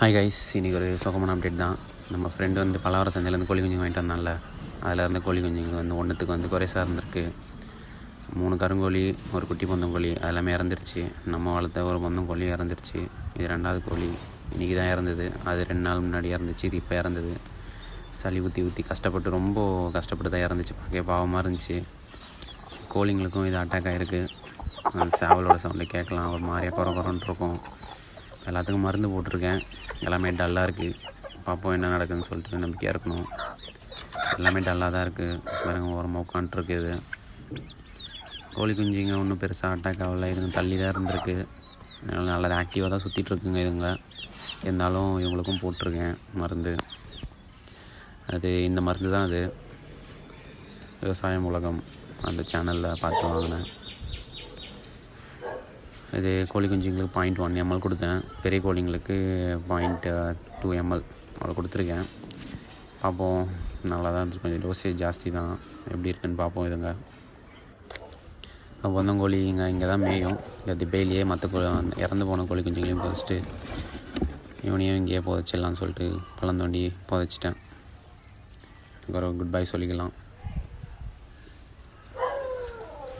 Hi guys இன்றைக்கி ஒரு சுகமான அப்டேட் தான். நம்ம ஃப்ரெண்டு வந்து பலவர சந்தையிலேருந்து கோழி குஞ்சு வாங்கிட்டு வந்தான்ல. அதில் இருந்த கோழி குஞ்சுங்க வந்து ஒன்றுத்துக்கு வந்து குறைசாக இருந்திருக்கு. மூணு கருங்கோழி ஒரு குட்டி பொந்தங்கோழி அது எல்லாமே இறந்துருச்சு. நம்ம வளர்த்த ஒரு பொந்தங்கோழி இறந்துருச்சு. இது ரெண்டாவது கோழி. இன்றைக்கி தான் இறந்தது. அது ரெண்டு நாள் முன்னாடி இறந்துச்சு. இது இப்போ இறந்தது. சளி ஊற்றி ஊற்றி கஷ்டப்பட்டு ரொம்ப கஷ்டப்பட்டு தான் இறந்துச்சு. பார்க்க பாவமாக இருந்துச்சு. கோழிங்களுக்கும் இது அட்டாக் ஆகிருக்கு சேவலோட சவுண்டை கேட்கலாம். ஒரு மாதிரியாக குறை குறன்ட்டு இருக்கும். எல்லாத்துக்கும் மருந்து போட்டிருக்கேன். எல்லாமே டல்லாக இருக்குது பார்ப்போம் என்ன நடக்குதுன்னு சொல்லிட்டு நம்பிக்கையாக இருக்கணும். எல்லாமே டல்லாக தான் இருக்குது பாருங்க ஓரமாக உட்காந்துருக்கு இது. கோழி குஞ்சுங்க ஒன்றும் பெருசாக அட்டாக் ஆகல. இதுங்க தள்ளி தான் இருந்திருக்கு. அதனால் நல்லா ஆக்டிவாக தான் சுற்றிட்டுருக்குங்க இதுங்க. இருந்தாலும் இவங்களுக்கும் போட்டிருக்கேன் மருந்து. அது இந்த மருந்து தான் அது. விவசாயம் உலகம். அந்த சேனலில் பார்த்து வாங்கினேன். இது கோழி குஞ்சுங்களுக்கு பாயிண்ட் ஒன் எம்எல் கொடுத்தேன். பெரிய கோழிங்களுக்கு பாயிண்ட் டூ எம்எல் அவ்வளோ கொடுத்துருக்கேன். பார்ப்போம். நல்லா தான் இருக்கு கொஞ்சம் டோசேஜ் ஜாஸ்தி தான் எப்படி இருக்குன்னு பார்ப்போம் இதுங்க. பொந்தங்கோழிங்க இங்கே இங்கே தான் மேயும். இங்கே திபையிலேயே மற்ற கோ இறந்து போன கோழி குஞ்சுங்களையும் புதைச்சிட்டு இவனையும் இங்கேயே புதைச்சிடலாம்னு சொல்லிட்டு பழம் தோண்டி புதைச்சிட்டேன். ஒரு குட் பை சொல்லிக்கலாம்.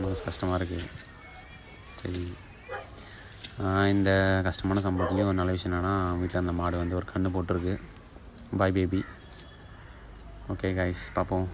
மனசு கஷ்டமாக இருக்குது சரி. இந்த கஷ்டமான சம்பவத்துலேயும் ஒரு நல்ல விஷயம் என்னென்னா வீட்டில் அந்த மாடு வந்து ஒரு கன்று போட்டிருக்கு. பாய் பேபி ஓகே கைஸ் பார்ப்போம்